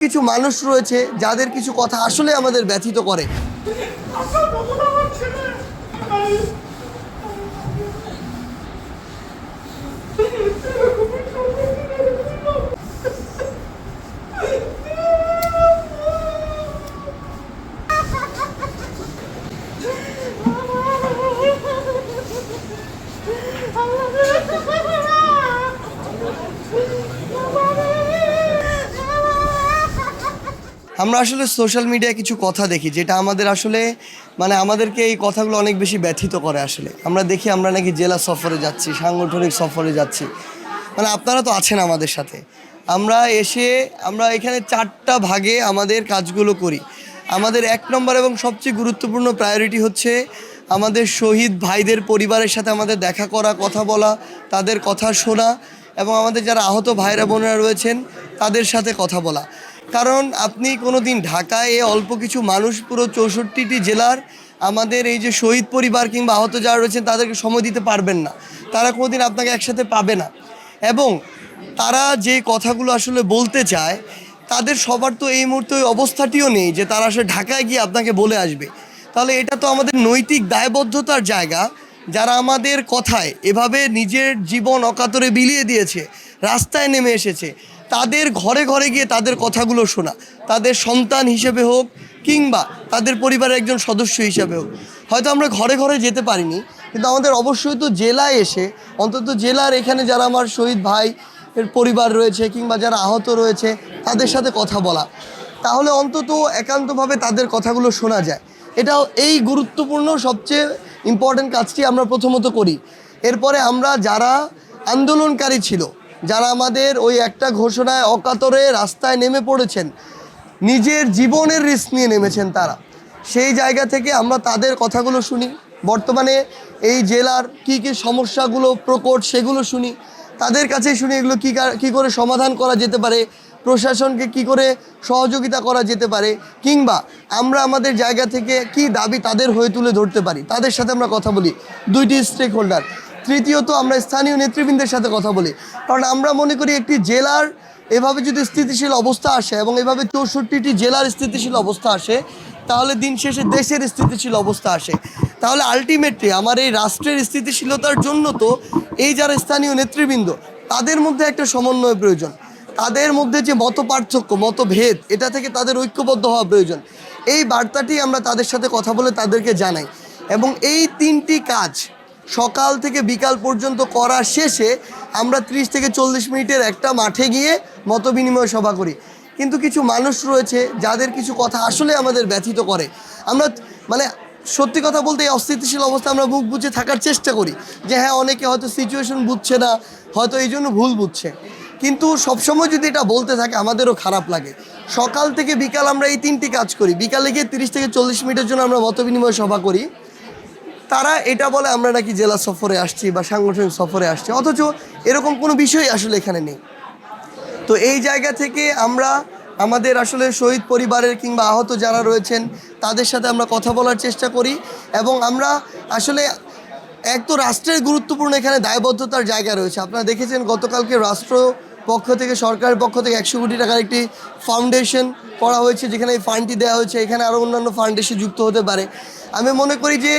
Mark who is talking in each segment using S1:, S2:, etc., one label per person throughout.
S1: কিছু মানুষ রয়েছে যাদের কিছু কথা আসলে আমাদের ব্যথিত করে। আমরা আসলে সোশ্যাল মিডিয়ায় কিছু কথা দেখি, যেটা আমাদের আসলে মানে আমাদেরকে এই কথাগুলো অনেক বেশি ব্যথিত করে আসলে। আমরা দেখি আমরা নাকি জেলা সফরে যাচ্ছি, সাংগঠনিক সফরে যাচ্ছি। মানে আপনারা তো আছেন আমাদের সাথে। আমরা এসে, আমরা এখানে চারটা ভাগে আমাদের কাজগুলো করি। আমাদের এক নম্বর এবং সবচেয়ে গুরুত্বপূর্ণ প্রায়োরিটি হচ্ছে আমাদের শহীদ ভাইদের পরিবারের সাথে আমাদের দেখা করা, কথা বলা, তাদের কথা শোনা এবং আমাদের যারা আহত ভাইরা, বোনেরা রয়েছেন, তাদের সাথে কথা বলা। কারণ আপনি কোনো দিন ঢাকায় অল্প কিছু মানুষ পুরো চৌষট্টিটি জেলার আমাদের এই যে শহীদ পরিবার কিংবা আহত যারা রয়েছেন তাদেরকে সময় দিতে পারবেন না। তারা কোনোদিন আপনাকে একসাথে পাবে না। এবং তারা যে কথাগুলো আসলে বলতে চায়, তাদের সবার তো এই মুহূর্তে ওই অবস্থাটিও নেই যে তারা আসলে ঢাকায় গিয়ে আপনাকে বলে আসবে। তাহলে এটা তো আমাদের নৈতিক দায়বদ্ধতার জায়গা। যারা আমাদের কথায় এভাবে নিজের জীবন অকাতরে বিলিয়ে দিয়েছে, রাস্তায় নেমে এসেছে তাদের ঘরে ঘরে গিয়ে তাদের কথাগুলো শোনা। তাদের সন্তান হিসেবে হোক কিংবা তাদের পরিবারের একজন সদস্য হিসেবে হোক। হয়তো আমরা ঘরে ঘরে যেতে পারিনি, কিন্তু আমাদের অবশ্যই তো জেলায় এসে, অন্তত জেলার এখানে যারা আমার শহীদ ভাই এর পরিবার রয়েছে কিংবা যারা আহত রয়েছে, তাদের সাথে কথা বলা। তাহলে অন্তত একান্তভাবে তাদের কথাগুলো শোনা যায়। এটাও এই গুরুত্বপূর্ণ সবচেয়ে ইম্পর্ট্যান্ট কাজটি আমরা প্রথমত করি। এরপরে আমরা যারা আন্দোলনকারী ছিল যারা আমাদের ওই একটা ঘোষণায় অকাতরে রাস্তায় নেমে পড়েছেন, নিজের জীবনের রিস্ক নিয়ে নেমেছেন তারা। সেই জায়গা থেকে আমরা তাদের কথাগুলো শুনি। বর্তমানে এই জেলার কি কি সমস্যাগুলো, প্রকট সেগুলো শুনি। তাদের কাছে শুনি এগুলো কী কী করে সমাধান করা যেতে পারে, প্রশাসনকে কি করে সহযোগিতা করা যেতে পারে, কিংবা আমরা আমাদের জায়গা থেকে কি দাবি তাদের হয়ে তুলে ধরতে পারি, তাদের সাথে আমরা কথা বলি। দুইটি স্টেক হোল্ডার তৃতীয়ত আমরা স্থানীয় নেতৃবৃন্দের সাথে কথা বলি। কারণ আমরা মনে করি একটি জেলার এভাবে যদি স্থিতিশীল অবস্থা আসে এবং এভাবে চৌষট্টিটি জেলার স্থিতিশীল অবস্থা আসে, তাহলে দিন শেষে দেশের স্থিতিশীল অবস্থা আসে। তাহলে আলটিমেটলি আমার এই রাষ্ট্রের স্থিতিশীলতার জন্য তো এই যারা স্থানীয় নেতৃবৃন্দ, তাদের মধ্যে একটা সমন্বয় প্রয়োজন। তাদের মধ্যে যে মত পার্থক্য মতভেদ, এটা থেকে তাদের ঐক্যবদ্ধ হওয়া প্রয়োজন। এই বার্তাটি আমরা তাদের সাথে কথা বলে তাদেরকে জানাই। এবং এই তিনটি কাজ সকাল থেকে বিকাল পর্যন্ত করা শেষে আমরা ত্রিশ থেকে চল্লিশ মিনিটের একটা মাঠে গিয়ে মত বিনিময় সভা করি। কিন্তু কিছু মানুষ রয়েছে যাদের কিছু কথা আসলে আমাদের ব্যথিত করে। আমরা মানে সত্যি কথা বলতে এই অস্থিতিশীল অবস্থা আমরা মুখ বুঝে থাকার চেষ্টা করি যে হ্যাঁ অনেকে হয়তো সিচুয়েশন বুঝছে না, হয়তো এই জন্য ভুল বুঝছে। কিন্তু সবসময় যদি এটা বলতে থাকে, আমাদেরও খারাপ লাগে। সকাল থেকে বিকাল আমরা এই তিনটি কাজ করি। বিকালে গিয়ে তিরিশ থেকে চল্লিশ মিনিটের জন্য আমরা মত বিনিময় সভা করি। তারা এটা বলে, আমরা নাকি জেলা সফরে আসছি বা সাংগঠনিক সফরে আসছি। অথচ এরকম কোনো বিষয় আসলে এখানে নেই। তো এই জায়গা থেকে আমরা, আমাদের আসলে শহীদ পরিবারের কিংবা আহত যারা রয়েছেন, তাদের সাথে আমরা কথা বলার চেষ্টা করি এবং আমরা আসলে এক তো রাষ্ট্রের গুরুত্বপূর্ণ এখানে দায়বদ্ধতার জায়গা রয়েছে। আপনারা দেখেছেন গতকালকে রাষ্ট্র পক্ষ থেকে, সরকারের পক্ষ থেকে একশো কোটি টাকার একটি ফাউন্ডেশন করা হয়েছে, যেখানে এই ফান্ডটি দেওয়া হয়েছে। এখানে আরও অন্যান্য ফান্ডেশন যুক্ত হতে পারে। আমি মনে করি যে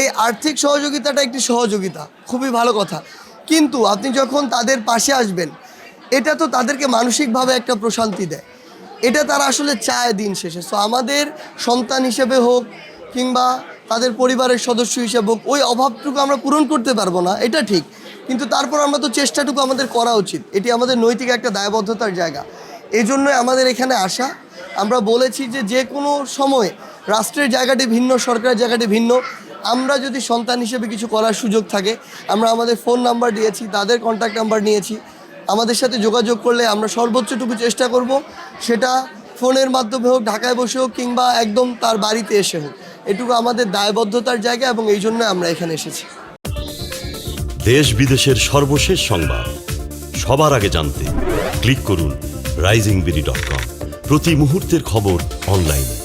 S1: এই আর্থিক সহযোগিতাটা একটি সহযোগিতা, খুবই ভালো কথা। কিন্তু আপনি যখন তাদের পাশে আসবেন, এটা তো তাদেরকে মানসিকভাবে একটা প্রশান্তি দেয়। এটা তারা আসলে চায় দিন শেষে। সো আমাদের সন্তান হিসেবে হোক কিংবা তাদের পরিবারের সদস্য হিসেবে হোক, ওই অভাবটুকু আমরা পূরণ করতে পারব না, এটা ঠিক। কিন্তু তারপর আমরা তো চেষ্টাটুকু আমাদের করা উচিত। এটি আমাদের নৈতিক একটা দায়বদ্ধতার জায়গা। এই জন্যই আমাদের এখানে আসা। আমরা বলেছি যে যে কোনো সময়ে রাষ্ট্রের জায়গাটি ভিন্ন, সরকারের জায়গাটি ভিন্ন। আমরা যদি সন্তান হিসেবে কিছু করার সুযোগ থাকে, আমরা আমাদের ফোন নাম্বার দিয়েছি, তাদের কন্ট্যাক্ট নাম্বার নিয়েছি, আমাদের সাথে যোগাযোগ করলে আমরা সর্বোচ্চটুকু চেষ্টা করব, সেটা ফোনের মাধ্যমে হোক, ঢাকায় বসে হোক, কিংবা একদম তার বাড়িতে এসে হোক। এটুকু আমাদের দায়বদ্ধতার জায়গা এবং এই জন্য আমরা এখানে এসেছি।
S2: দেশ বিদেশের সর্বশেষ সংবাদ। সবার আগে জানতে ক্লিক করুন রাইজিং বিডি ডট কম প্রতি মুহূর্তের খবর অনলাইনে